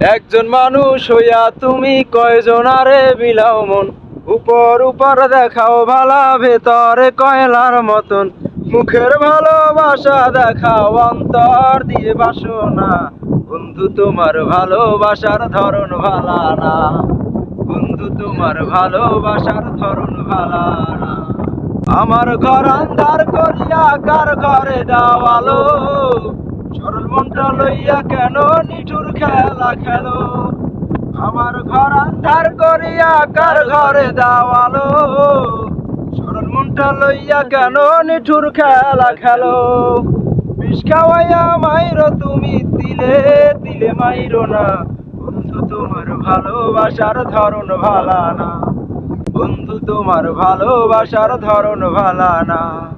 একজন মানুষ হইয়া তুমি কয়জনারে বিলাও মন? উপর উপর দেখাও ভালা, ভেতরে কয়লার মতন। মুখের ভালোবাসা দেখাও, অন্তর দিয়ে বাসো না বন্ধু, তোমার ভালোবাসার ধরন ভালা না। বন্ধু, তোমার ভালোবাসার ধরন ভালা না। আমার ঘর আন্ধার করিয়া কার ঘরে দাওয়ালো সরল মনটা লইয়া কেন নিঠুর খেলা খেলো? আমার ঘর আন্ধার করিয়া কার ঘরে দাওয়ালো? সরল মনটা লইয়া কেন নিঠুর খেলা খেলো? বিষ খাওয়াইয়া মাইরো তুমি দিলে দিলে মাইরো না। বন্ধু তোমার ভালোবাসার ধরন ভালা না। বন্ধু তোমার ভালোবাসার ধরন ভালা না।